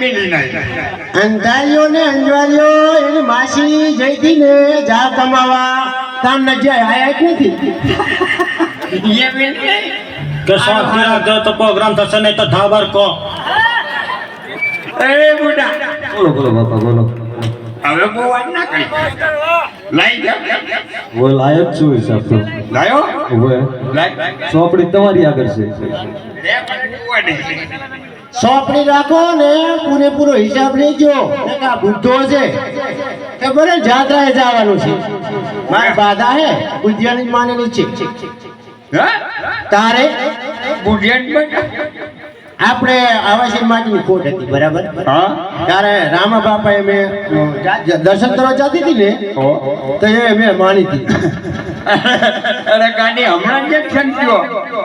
મિલી નહીં. અંધારીઓ ને અંજવારીઓ એની માસી જઈ હતી ને જા કમાવા. તામ ન જાય આયા એ તો પ્રોગ્રામ થશે નહીં તો ધાબર કો. એ બુડા. બોલો બોલો બાપા બોલો. હવે બહુ વાત ના કરી. લઈ જાઓ હું લાયક છું હિસાબ તો. લાયો? હવે. ચોપડી તમારી આગળ છે. સોંપણી રાખો ને પૂરેપૂરો હિસાબ લેજો. બુદ્ધો છે. કે બરે જાત્રાએ જવાનું છે. મારી બાધા હે ગુજિયાની માનેલી છે. તારે? ગુજિયાની આપણે આવાસી માટીની ખોટ હતી બરાબર? ત્યારે રામા બાપાએ મેં દર્શન કરવા જતી હતી ને તો એ મેં માની હતી. અરે ગાડી હમણાં જ એક્શન થયો.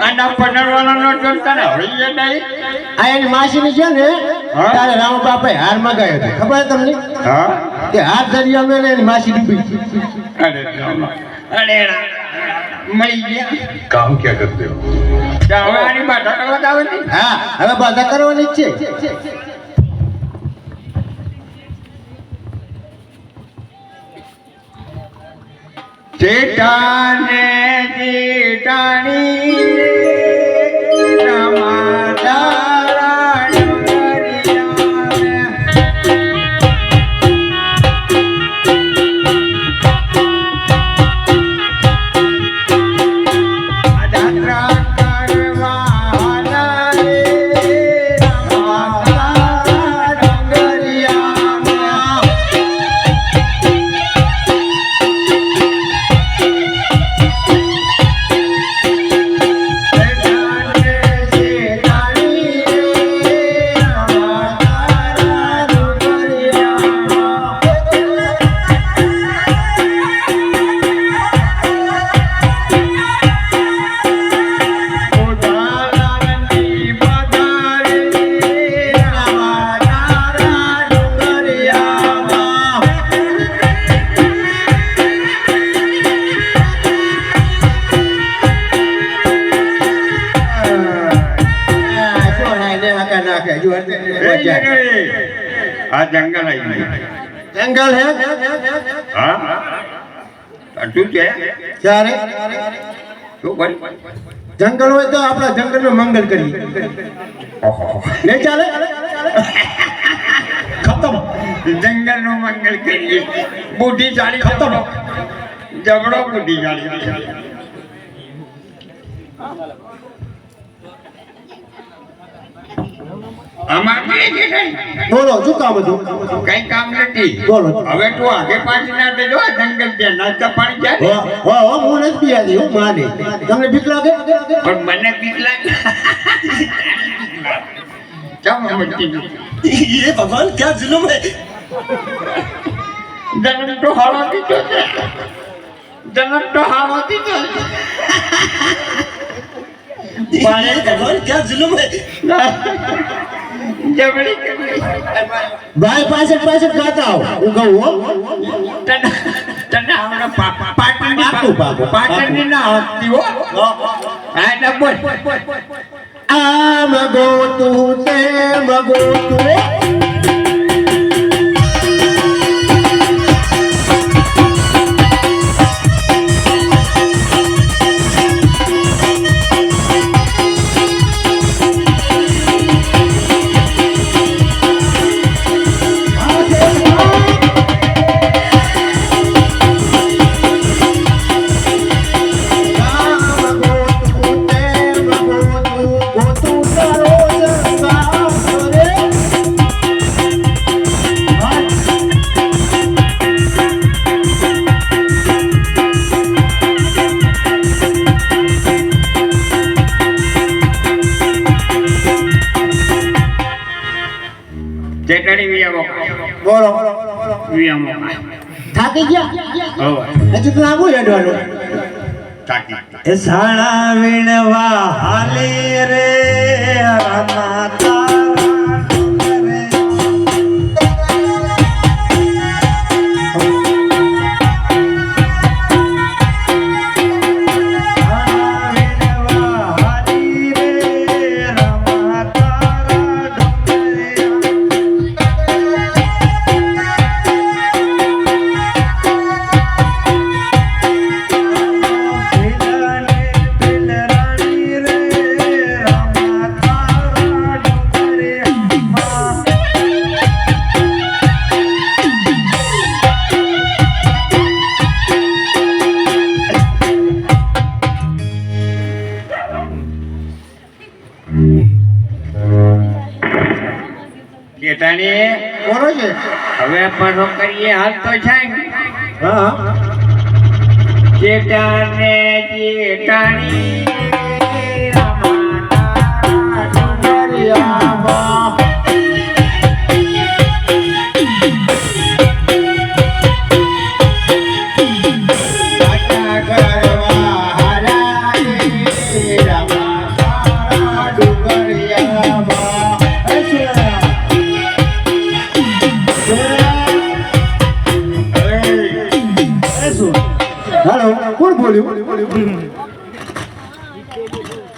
આના પનરવાનો નો ને હવે નહીં? આ એની માસીની છે ને? ત્યારે રામા બાપાએ હાર મગાયો હતો. ખબર તમને? કે હાર ધરી અમે એની માસી ડૂબી. અરે મળી ગયા કામ ક્યાં કરતે હો હવે બાધા કરવા દાવાની હા હવે બાધા કરવાની છે. ચેતાને આ જંગલ આવી ગયું. જંગલ હે? હા? શું છે? ત્યારે શું કરી જંગલ હોય તો આપણા જંગલનું મંગલ કરી નહીં ચાલે? ખતમ. જંગલનું મંગલ કરીએ. બુદ્ધિશાળી ખતમ. જબડો બુઢી આમાં કઈ છે કઈ? બોલો શું કામ હતું? કઈ કામ નથી. બોલો. હવે તું આગે પાછી ના દેજો જંગલ છે નાસ્તા પાણી જાય. હો હો હું નથી પીવાની હું માને. તમને બીક લાગે? પણ મને બીક લાગે. ભગવાન ક્યાં જુલુમ હે જન્મ તો હારો દીધો તો હારો ક્યાં જુલમ હે ભાઈ પાછળ પાછળ ગાતા આવો. હું કહું હો. તને તને હમણાં પા- પાટણની પાકું, પાકું, પાટણની ના આપતી હો. હા. એટલે બોલ. આમ ગોતું તેમ ગોતું ચેટણી વિયામો બોલો. વિયામો થાકી ગયા? હવે. હજી તો લાગુ હેડવાનું થાકી એ સાણા વીણવા હાલે રે રામા જેઠાણી બોલો છે? હવે પરો કરીએ હાલ તો છે હા. દરિયામાં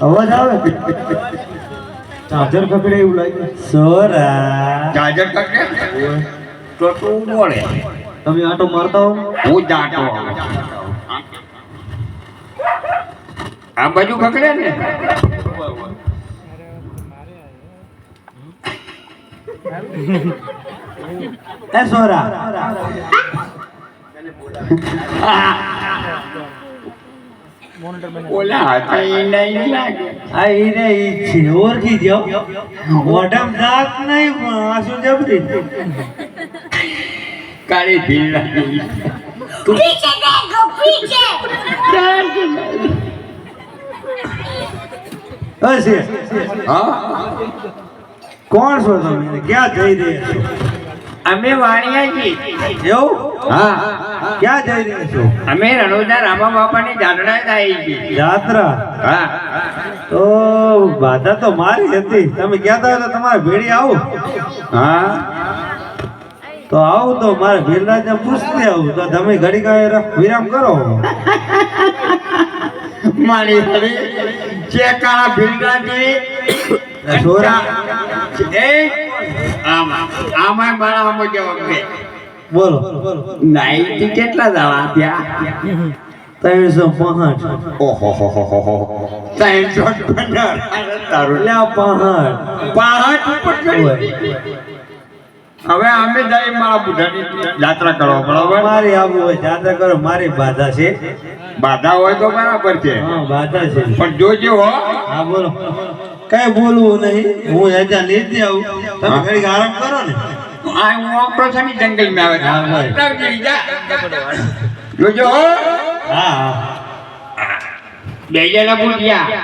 અવાજ આવે? ચાર્જર પકડે એવું લાગે. સોરા ગાજર કટે તો તું બોલે તમે આટો મારતા હો. હું દાંતો આ બાજુ ખકડે ને? એ સોરા. કોણ છો તમે? ક્યાં જઈ રહ્યા અમે વાણિયાજી એવું? હા. ક્યાં જઈ રહ્યા છો? અમે રણોદા રામા બાપાની જાત્રા આવી છીએ જાત્રા? હા. તો બાધા તો મારી હતી. તમે કહેતા હતા તમારે ભેડી આવો. હા. તો આવું તો મારે ભીલરાજને પૂછતી આવું. તો તમે ઘડી કાંઈ વિરામ કરો. મારી હરી જે કાળા ભીલરાજી છોરા. એ આમાં આમાં મારા આમાં જવાબ બોલો. નાઈટી કેટલા દાવા ત્યાં ત્રણસો પાંચ ઓહો હો હો હો હો ત્રણસો પંદર તારું એટલે પાંચ પાંચ હવે અમે જઈ મારા બુઢાની યાત્રા કરવા બરાબર? મારી આવું હોય કરો મારી બાધા છે. બાધા હોય તો બરાબર છે. હા બાધા છે. પણ જોજો હો. હા બોલો. કઈ બોલવું નહીં. હું હજા નીચે આવું. તમે હા. આરામ કરો ને. આ હું ઓપરેશન જંગલમાં આવે હા, જોજો. હા હા. બે જણા બુઢિયા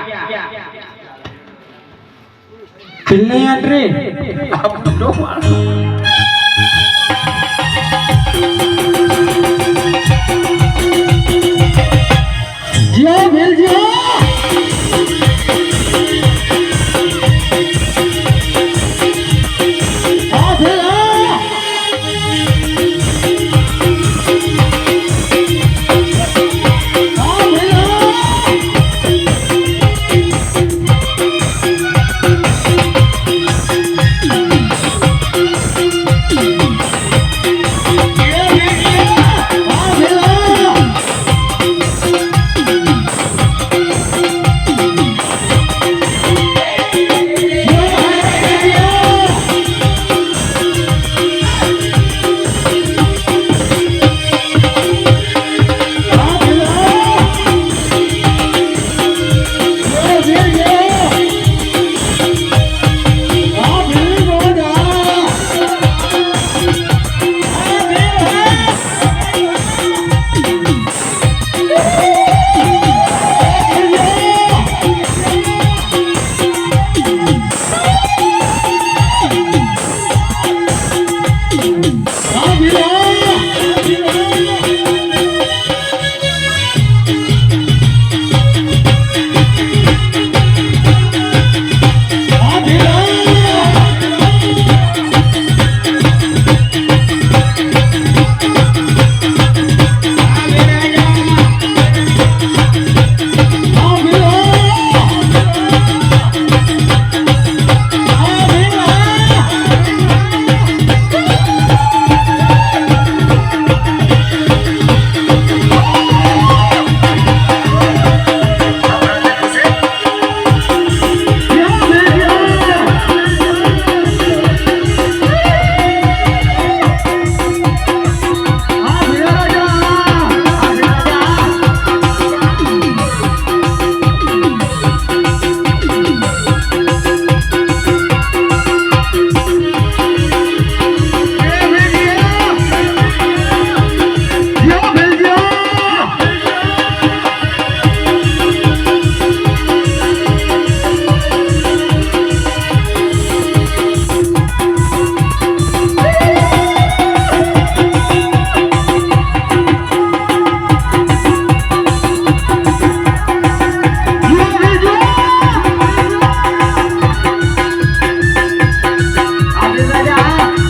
છેલ્લી એન્ટ્રી આ બુઢો માણસ.